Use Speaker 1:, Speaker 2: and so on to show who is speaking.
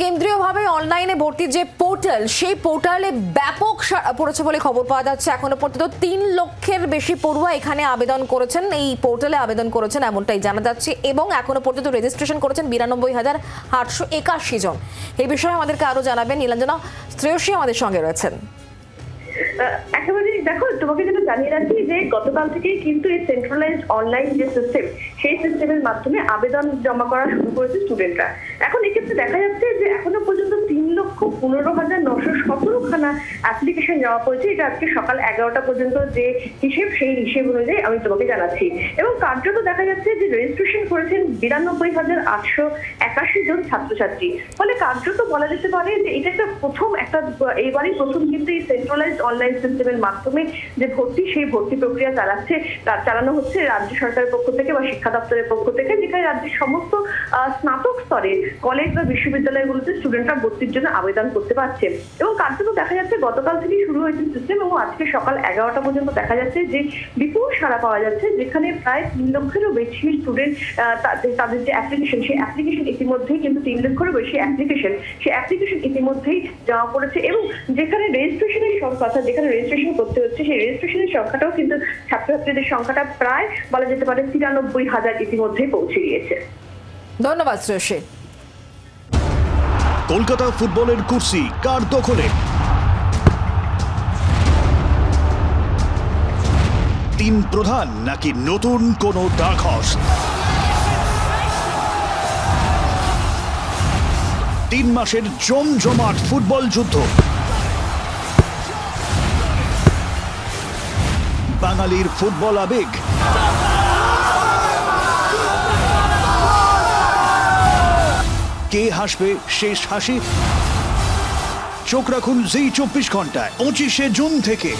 Speaker 1: কেন্দ্রীয়ভাবে অনলাইনে ভর্তির যে পোর্টাল, সেই পোর্টালে ব্যাপক পড়েছে বলে খবর পাওয়া যাচ্ছে। এখনও পর্যন্ত তিন লক্ষের বেশি পড়ুয়া এখানে আবেদন করেছেন। এই পোর্টালে আবেদন করেছেন এমনটাই জানা যাচ্ছে এবং এখনও পর্যন্ত রেজিস্ট্রেশন করেছেন বিরানব্বই হাজার আটশো একাশি জন। এই বিষয়ে আমাদেরকে আরও জানাবেন। নীলাঞ্জনা, শ্রেয়সী আমাদের সঙ্গে রয়েছেন।
Speaker 2: একেবারে দেখো, তোমাকে যেটা জানিয়ে রাখি যে গতকাল থেকেই কিন্তু এই সেন্ট্রালাইজড অনলাইন যে সিস্টেম সেই সিস্টেমের মাধ্যমে আবেদন জমা করা শুরু করেছে স্টুডেন্টরা এখন এক্ষেত্রে দেখা যাচ্ছে যে এখনও পর্যন্ত তিন লক্ষ পনেরো হাজার নশো সতেরো খানা অ্যাপ্লিকেশন জমা পড়েছে। এটা আজকে সকাল এগারোটা পর্যন্ত যে হিসেব, সেই হিসেব অনুযায়ী আমি তোমাকে জানাচ্ছি। এবং কার্যত দেখা যাচ্ছে যে রেজিস্ট্রেশন করেছেন বিরানব্বই হাজার আটশো একাশি জন ছাত্রছাত্রী। ফলে কার্যত বলা যেতে পারে যে এটা একটা প্রথম, একটা, এইবারই প্রথম কিন্তু এই সেন্ট্রালাইজড অনলাইন সিস্টেমের মাধ্যমে যে ভর্তি, সেই ভর্তি প্রক্রিয়া চালাচ্ছে তার চালানো হচ্ছে রাজ্য সরকারের পক্ষ থেকে বা শিক্ষা দপ্তরের পক্ষ থেকে, যেখানে রাজ্যের সমস্ত স্নাতক স্তরে কলেজ বা বিশ্ববিদ্যালয়গুলোতে স্টুডেন্টরা ভর্তির জন্য আবেদন করতে পারছে। এবং কার্যত দেখা যাচ্ছে গতকাল থেকে শুরু হয়েছে সিস্টেম এবং আজকে সকাল এগারোটা পর্যন্ত দেখা যাচ্ছে যে বিপুল সাড়া পাওয়া যাচ্ছে, যেখানে প্রায় তিন লক্ষেরও বেশি স্টুডেন্ট তাদের যে অ্যাপ্লিকেশন সেই অ্যাপ্লিকেশন ইতিমধ্যেই কিন্তু তিন লক্ষেরও বেশি অ্যাপ্লিকেশন সেই অ্যাপ্লিকেশন ইতিমধ্যেই জমা পড়েছে এবং যেখানে রেজিস্ট্রেশনের সংখ্যা অর্থাৎ যেখানে রেজিস্ট্রেশন করতে হচ্ছে। সেই রেজিস্ট্রেশনের সংখ্যাটাও কিন্তু ছাত্রছাত্রীদের সংখ্যাটা প্রায় বলা যেতে পারে তিরানব্বই হাজার ইতিমধ্যেই পৌঁছে গিয়েছে।
Speaker 1: ধন্যবাদ শ্রেয়সী।
Speaker 3: কলকাতা ফুটবলের কুর্সি কার দখলে? তিন প্রধান নাকি নতুন কোনো ডাক হর্স তিন মাসের জমজমাট ফুটবল যুদ্ধ। বাঙালির ফুটবল আবেগ। কে হাসবে শেষ হাসি? চোখ রাখুন জি চব্বিশ ঘন্টায়, পঁচিশে জুন থেকে।